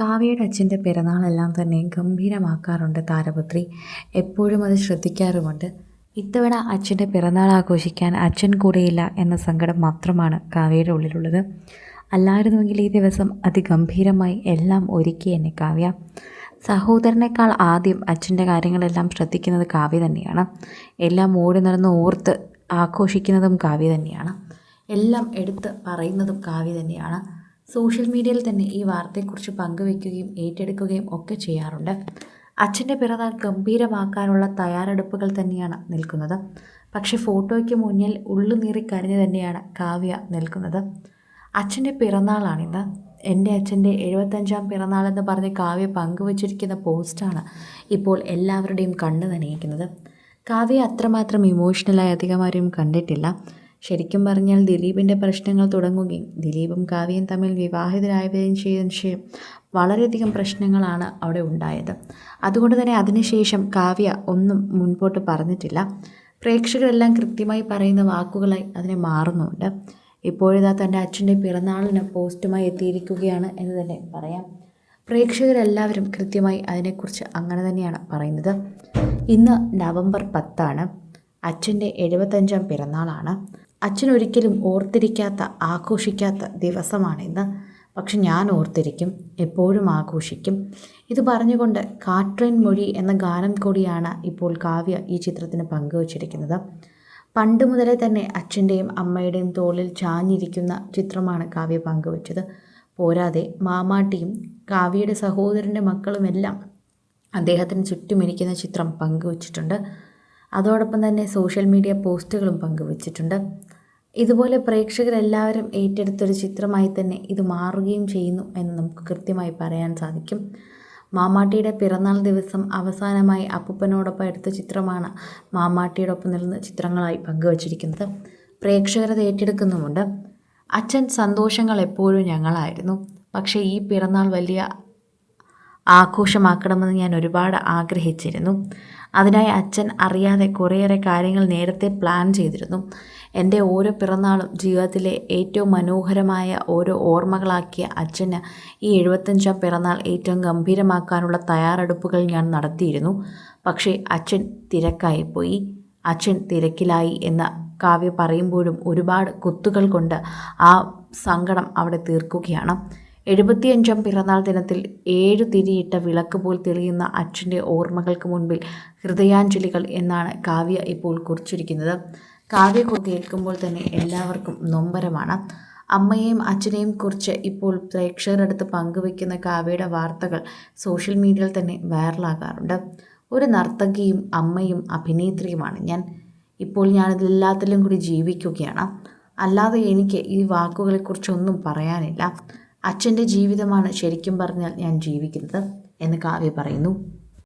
കാവ്യയുടെ അച്ഛന്റെ പിറന്നാളെല്ലാം തന്നെ ഗംഭീരമാക്കാറുണ്ട് താരപുത്രി. എപ്പോഴും അത് ശ്രദ്ധിക്കാറുമുണ്ട്. ഇത്തവണ അച്ഛന്റെ പിറന്നാൾ ആഘോഷിക്കാൻ അച്ഛൻ കൂടെയില്ല എന്ന സങ്കടം മാത്രമാണ് കാവ്യയുടെ ഉള്ളിലുള്ളത്. അല്ലായിരുന്നുവെങ്കിൽ ഈ ദിവസം അതിഗംഭീരമായി എല്ലാം ഒരുക്കി എന്നെ കാവ്യ. സഹോദരനേക്കാൾ ആദ്യം അച്ഛന്റെ കാര്യങ്ങളെല്ലാം ശ്രദ്ധിക്കുന്നത് കാവ്യ തന്നെയാണ്. എല്ലാം ഓടി നടന്ന് ഓർത്ത് ആഘോഷിക്കുന്നതും കാവ്യ തന്നെയാണ്. എല്ലാം എടുത്ത് പറയുന്നതും കാവ്യ തന്നെയാണ്. സോഷ്യൽ മീഡിയയിൽ തന്നെ ഈ വാർത്തയെക്കുറിച്ച് പങ്കുവയ്ക്കുകയും ഏറ്റെടുക്കുകയും ഒക്കെ ചെയ്യാറുണ്ട്. അച്ഛന്റെ പിറന്നാൾ ഗംഭീരമാക്കാനുള്ള തയ്യാറെടുപ്പുകൾ തന്നെയാണ് നിൽക്കുന്നത്. പക്ഷെ ഫോട്ടോയ്ക്ക് മുന്നിൽ ഉള്ളുനീറി കരഞ്ഞു തന്നെയാണ് കാവ്യ നിൽക്കുന്നത്. അച്ഛന്റെ പിറന്നാളാണിന്ന്. എന്റെ അച്ഛന്റെ എഴുപത്തഞ്ചാം പിറന്നാളെന്ന് പറഞ്ഞ് കാവ്യ പങ്കുവച്ചിരിക്കുന്ന പോസ്റ്റാണ് ഇപ്പോൾ എല്ലാവരുടെയും കണ്ണ് നനയിക്കുന്നത്. കാവ്യ അത്രമാത്രം ഇമോഷണലായി അധികമാരും കണ്ടിട്ടില്ല. ശരിക്കും പറഞ്ഞാൽ ദിലീപിന്റെ പ്രശ്നങ്ങൾ തുടങ്ങുകയും ദിലീപും കാവ്യയും തമ്മിൽ വിവാഹിതരായതിനു ശേഷം വളരെയധികം പ്രശ്നങ്ങളാണ് അവിടെ ഉണ്ടായത്. അതുകൊണ്ട് തന്നെ അതിനുശേഷം കാവ്യ ഒന്നും മുൻപോട്ട് പറഞ്ഞിട്ടില്ല. പ്രേക്ഷകരെല്ലാം കൃത്യമായി പറയുന്ന വാക്കുകളായി അതിനെ മാറുന്നുണ്ട്. ഇപ്പോഴിതാ തന്റെ അച്ഛന്റെ പിറന്നാളിന് പോസ്റ്റുമായി എത്തിയിരിക്കുകയാണ് എന്ന് തന്നെ പറയാം. പ്രേക്ഷകരെല്ലാവരും കൃത്യമായി അതിനെക്കുറിച്ച് അങ്ങനെ തന്നെയാണ് പറയുന്നത്. ഇന്ന് നവംബർ പത്താണ്. അച്ഛന്റെ എഴുപത്തഞ്ചാം പിറന്നാളാണ്. അച്ഛൻ ഒരിക്കലും ഓർത്തിരിക്കാത്ത ആഘോഷിക്കാത്ത ദിവസമാണിന്ന് പക്ഷെ ഞാൻ ഓർത്തിരിക്കും എപ്പോഴും ആഘോഷിക്കും. ഇത് പറഞ്ഞുകൊണ്ട് കാട്രൻ മൊഴി എന്ന ഗാനം കൂടിയാണ് ഇപ്പോൾ കാവ്യ ഈ ചിത്രത്തിന് പങ്കുവച്ചിരിക്കുന്നത്. പണ്ട് മുതലേ തന്നെ അച്ഛന്റെയും അമ്മയുടെയും തോളിൽ ചാഞ്ഞിരിക്കുന്ന ചിത്രമാണ് കാവ്യ പങ്കുവച്ചത്. പോരാതെ മാമാട്ടിയും കാവ്യയുടെ സഹോദരന്റെ മക്കളുമെല്ലാം അദ്ദേഹത്തിന് ചുറ്റുമിരിക്കുന്ന ചിത്രം പങ്കുവച്ചിട്ടുണ്ട്. അതോടൊപ്പം തന്നെ സോഷ്യൽ മീഡിയ പോസ്റ്റുകളും പങ്കുവച്ചിട്ടുണ്ട്. ഇതുപോലെ പ്രേക്ഷകരെല്ലാവരും ഏറ്റെടുത്തൊരു ചിത്രമായി തന്നെ ഇത് മാറുകയും ചെയ്യുന്നു എന്ന് നമുക്ക് കൃത്യമായി പറയാൻ സാധിക്കും. മാമാട്ടിയുടെ പിറന്നാൾ ദിവസം അവസാനമായി അപ്പൂപ്പനോടൊപ്പം എടുത്ത ചിത്രമാണ് മാമാട്ടിയോടൊപ്പം നിന്ന് ചിത്രങ്ങളായി പങ്കുവച്ചിരിക്കുന്നത്. പ്രേക്ഷകരത് ഏറ്റെടുക്കുന്നുമുണ്ട്. അച്ഛൻ സന്തോഷങ്ങൾ എപ്പോഴും ഞങ്ങളായിരുന്നു. പക്ഷേ ഈ പിറന്നാൾ വലിയ ആഘോഷമാക്കണമെന്ന് ഞാൻ ഒരുപാട് ആഗ്രഹിച്ചിരുന്നു. അതിനായി അച്ഛൻ അറിയാതെ കുറേയേറെ കാര്യങ്ങൾ നേരത്തെ പ്ലാൻ ചെയ്തിരുന്നു. എന്റെ ഓരോ പിറന്നാളും ജീവിതത്തിലെ ഏറ്റവും മനോഹരമായ ഓരോ ഓർമ്മകളാക്കിയ അച്ഛന് ഈ എഴുപത്തഞ്ചാം പിറന്നാൾ ഏറ്റവും ഗംഭീരമാക്കാനുള്ള തയ്യാറെടുപ്പുകൾ ഞാൻ നടത്തിയിരുന്നു. പക്ഷേ അച്ഛൻ തിരക്കായിപ്പോയി. അച്ഛൻ തിരക്കിലായി എന്ന കാവ്യ പറയുമ്പോഴും ഒരുപാട് കുത്തുകൾ കൊണ്ട് ആ സങ്കടം അവിടെ തീർക്കുകയാണ്. എഴുപത്തിയഞ്ചാം പിറന്നാൾ ദിനത്തിൽ ഏഴു തിരിയിട്ട വിളക്ക് പോൽ തെളിയുന്ന അച്ഛന്റെ ഓർമ്മകൾക്ക് മുൻപിൽ ഹൃദയാഞ്ജലികൾ എന്നാണ് കാവ്യ ഇപ്പോൾ കുറിച്ചിരിക്കുന്നത്. കാവ്യ കേൾക്കുമ്പോൾ തന്നെ എല്ലാവർക്കും നൊമ്പരമാണ്. അമ്മയെയും അച്ഛനെയും കുറിച്ച് ഇപ്പോൾ പ്രേക്ഷകരടുത്ത് പങ്കുവയ്ക്കുന്ന കാവ്യയുടെ വാർത്തകൾ സോഷ്യൽ മീഡിയയിൽ തന്നെ വൈറലാകാറുണ്ട്. ഒരു നർത്തകിയും അമ്മയും അഭിനേത്രിയുമാണ് ഞാൻ. ഇപ്പോൾ ഞാനിതെല്ലാത്തിലും കൂടി ജീവിക്കുകയാണ്. അല്ലാതെ എനിക്ക് ഈ വാക്കുകളെക്കുറിച്ചൊന്നും പറയാനില്ല. അച്ഛന്റെ ജീവിതമാണ് ശരിക്കും പറഞ്ഞാൽ ഞാൻ ജീവിക്കുന്നത് എന്ന് കാവ്യ പറയുന്നു.